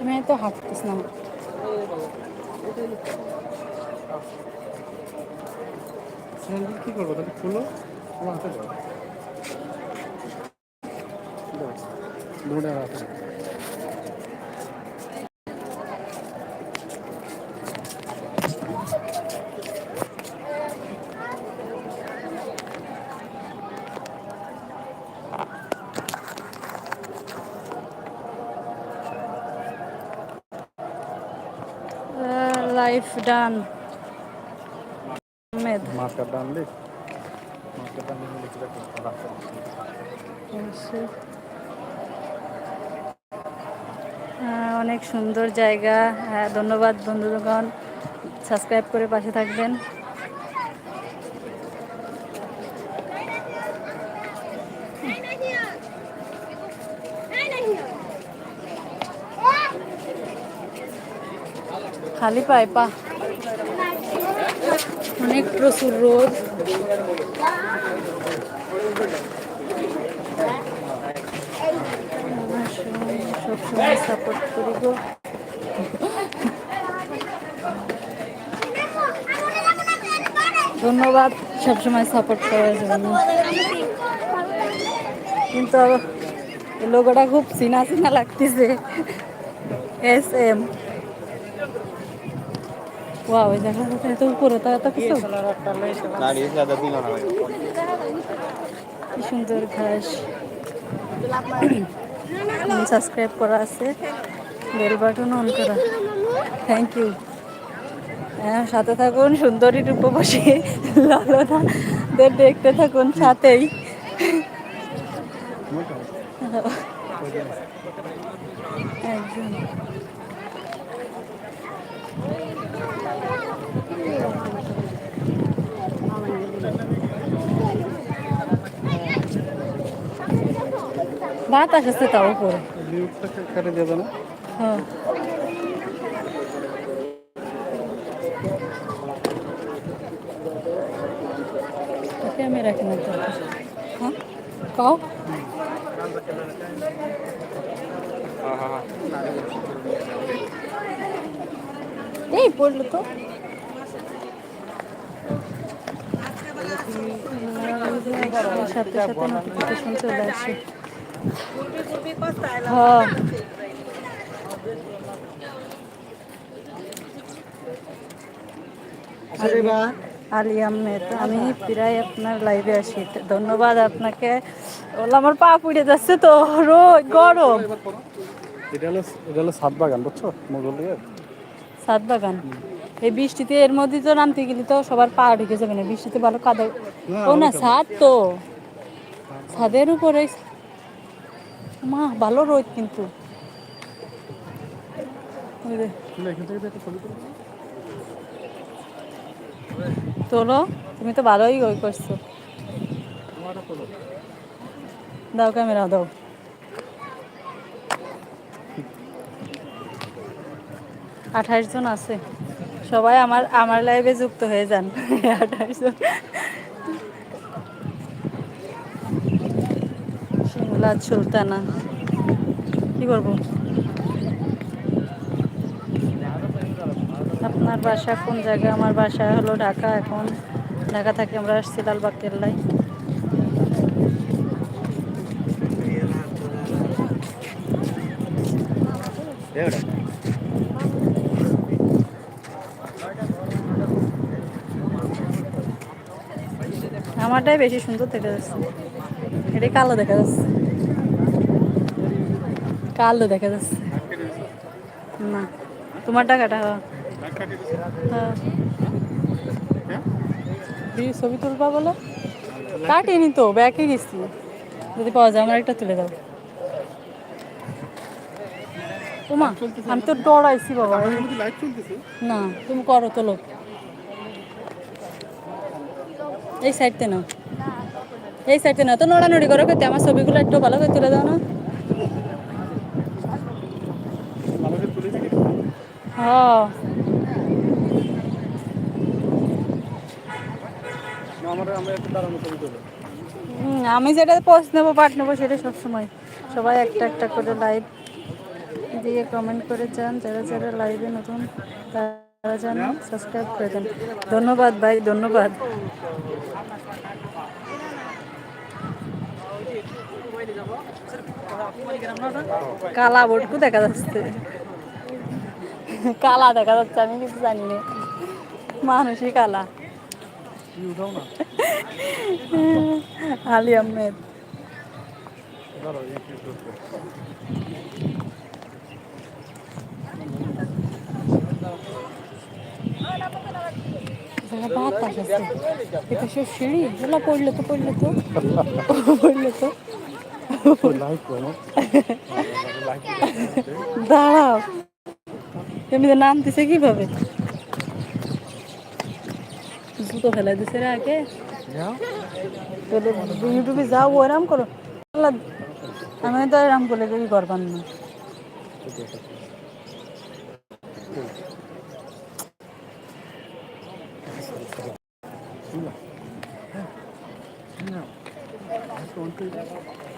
আমি তো হাঁটতেছিলাম স্যান্ডেল কি করব? তাহলে খুলো। আমার হাতে দৌড়ে হাতে লাইফ ডান আহমেদ মার্কার মার্কার লিখে রাখো রাস্তা অবশ্যই। আহ, অনেক সুন্দর জায়গা। হ্যাঁ ধন্যবাদ বন্ধুগণ। সাবস্ক্রাইব করে পাশে থাকবেন। খালি পায় পা। অনেক প্রচুর রোদ। সবসময় সাপোর্ট করি ধন্যবাদ সবসময় সাপোর্ট করার জন্য। কিন্তু লোগোটা খুব চিনা চিনা লাগতেছে। এস এম ওয়া ওই তো উপরে তো কিছু? সুন্দর ঘাস। সাবস্ক্রাইব করা আছে। বেল অন করা। থ্যাংক ইউ সাথে থাকুন সুন্দরী রূপবাসী লালনাদের দেখতে থাকুন সাথেই। একদম। বাতাস আসছে তাও উপরে। কেটে দেবে না। হ্যাঁ। ক্যামেরা কেনার দরকার হ্যাঁ? কাও? এই পড়ল তো। সাথে সাথে নোটিফিকেশন চলে আসে। হ্যাঁ। আলী আহমেদ আমি প্রায় আপনার লাইভে আসি। ধন্যবাদ আপনাকে। আমার পা পুড়ে যাচ্ছে তো রোদ গরম। এটা হলো এটা হলো সাত বাগান বুঝছ? মোগল সাত বাগান? এই বৃষ্টিতে এর মধ্যে তো নামতে গেলে তো সবার পা ঢুকে যাবে না। বৃষ্টিতে ভালো কাদা ও না ছাদ তো। ছাদের উপরে মা, ভালো রোদ কিন্তু। তুলে, তুমি তো ভালোই ওই করছ। দাও ক্যামেরা, দাও। আঠাশ জন আছে। সবাই আমার আমার লাইভে যুক্ত হয়ে যান। আঠাশ জন। সিংলা সুলতানা কি করব? আপনার বাসা কোন জায়গায় আমার বাসা হলো ঢাকা এখন। ঢাকা থেকে আমরা আসছি লালবাগ কেল্লায়। আমারটাই বেশি সুন্দর দেখা যাচ্ছে। এটাই কালো দেখা যাচ্ছে। কালো দেখা যাচ্ছে। না তোমার টাকাটা হ্যাঁ। হ্যাঁ। ছবি তুলবা বলো। কাটিনি তো ব্যাকে গেছি। যদি পাওয়া যায় আমার একটা তুলে দাও। তোমা আমি তো ডরাইছি বাবা। না তুমি করো তোলো। এই সাইডতে নাও। এই সাইডতে নাও। তো নড়ানড়ি করো কেতে আমার ছবিগুলো একটু ভালো করে তুলে দাও না ভালো করে তুলে দিবি হ্যাঁ আমরা আমরা একটু দাঁড়ানো ছবি তুলো হুম, আমি যেটা পোস্ট নেব পাঠ নেব, সেটা সবসময়। সবাই একটা একটা করে লাইভ দিয়ে কমেন্ট করে যান। যারা যারা লাইভে নতুন, তারা যেন সাবস্ক্রাইব করে দেন। ধন্যবাদ ভাই, ধন্যবাদ। কালা বোটকু দেখা যাচ্ছে। কালা দেখা যাচ্ছে আমি কিছু জানি না। মানুষই কালা। আলী আহমেদ। ধরো এই কি করতে যারা বাতাস আছে এটা সে সিঁড়ি ওলা পড়লে তো পড়লে তো পড়লে তো। দাঁড়াও। এমনিতে নাম দিছে কীভাবে? জুতো ফেলাই দিছে রে আগে। তাহলে ইউটিউবে যাও ওরাম করো। আমি তো এরাম করলে কি করবার না।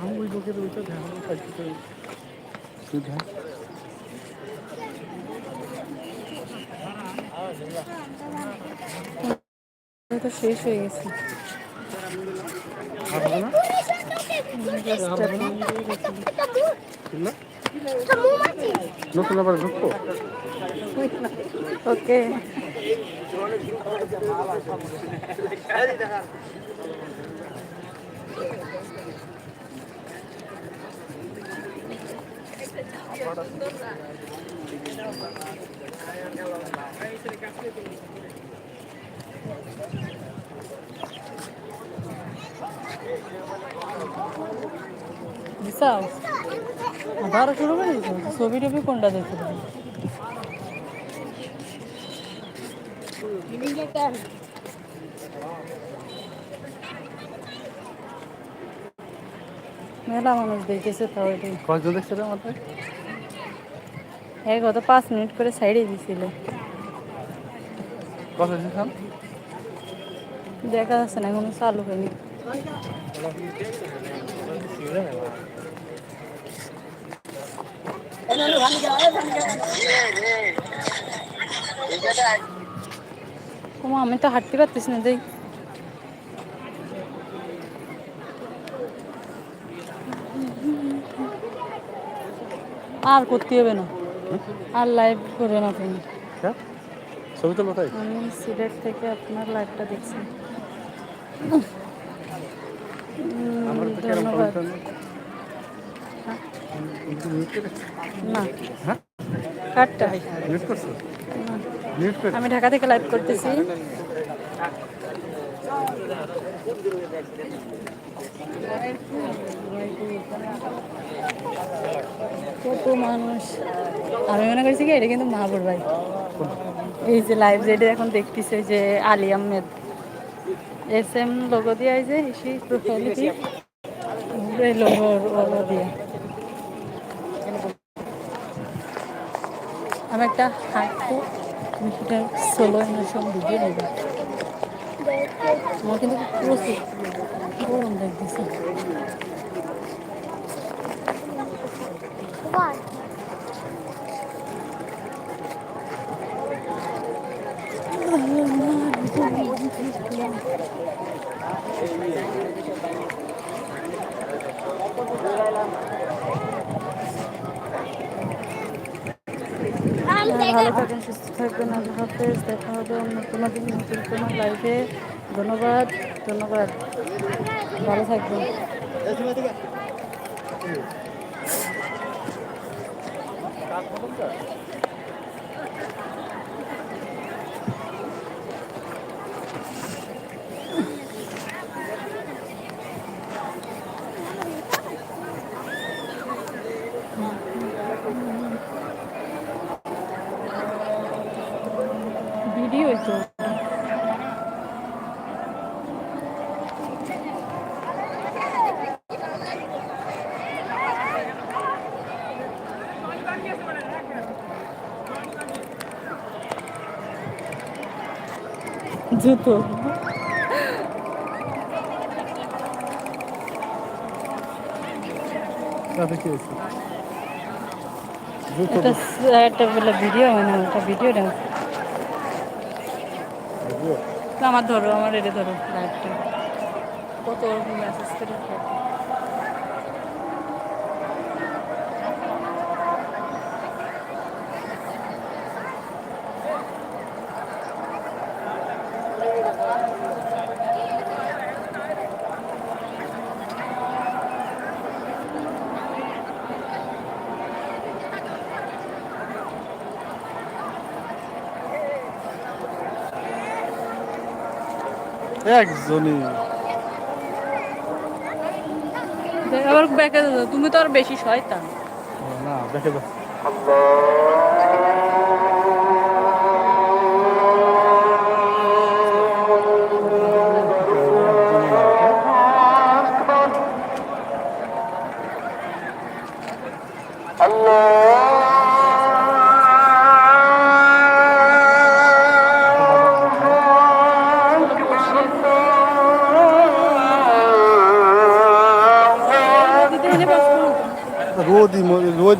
আমি ওই লোকের ওইটা ধ্যান কাটতে তুই ধ্যান এটা তো শেষ হয়ে গেছে। নতুন আবার ঢুকবো ওকে। দিশাও আবার শুরু করে দিছো ছবি টবি কোনটা দেখতে পাবো? মেলা মানুষ দেখেছে তাও কয়জন দেখছে রে মাথায়? এক গত পাঁচ মিনিট করে সাইডে দিছিল কত দেখা যাচ্ছে না এখনও চালু হয়নি। আমি তো হাঁটতে পারতেছি না দেখ আর করতে হবে না। আর লাইভ করে না তুমি হ্যাঁ? ছবি তো কোথায় আমি সিলেট থেকে আপনার লাইভটা দেখছি। ধন্যবাদ। আমি ঢাকা থেকে লাইভ করতেছি। কত মানুষ। আমি মনে করছি কি, এটা কিন্তু মাহবুর ভাই। এই যে লাইভ যেটা এখন দেখতেছে যে Ali Ahmed. S M logo দিয়ে যে, সেই প্রোফাইল লোগো লোগো দিয়ে। আমি একটা হাঁটবো আমি সেটা সোলো ইমোশন ভিডিও নেব। আমার কিন্তু প্রচুর গরম লাগতেছে। ভালো থাকেন সুস্থ থাকবেন আল্লাহ হাফেজ। দেখা হবে অন্য কোনো দিন নতুন কোনো লাইফে ধন্যবাদ ধন্যবাদ। ভালো থাকবেন। রেডি হয়েছে জুতো। একটা ভিডিও মানে ভিডিও ডান্স। আমার ধরো আমার এটা ধরো কত মেসেজ করে? একজনই। আবার ব্যাকে তুমি তো আর বেশি শয়তান। না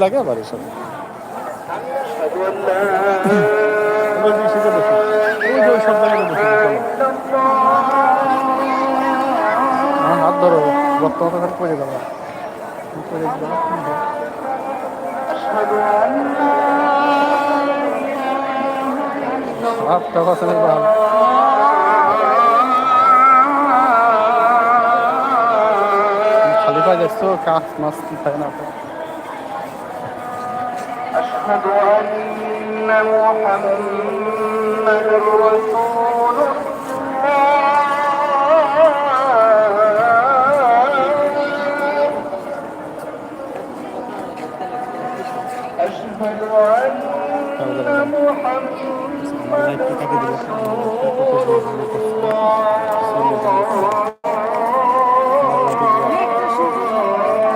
জায়গায় দেখো, চলো। আমার হাত ধরো মাথা খালি পড়ে গেল। খালি পায়ে যাচ্ছ কাজ মাছ কি খায় না। أشهد أن محمد رسول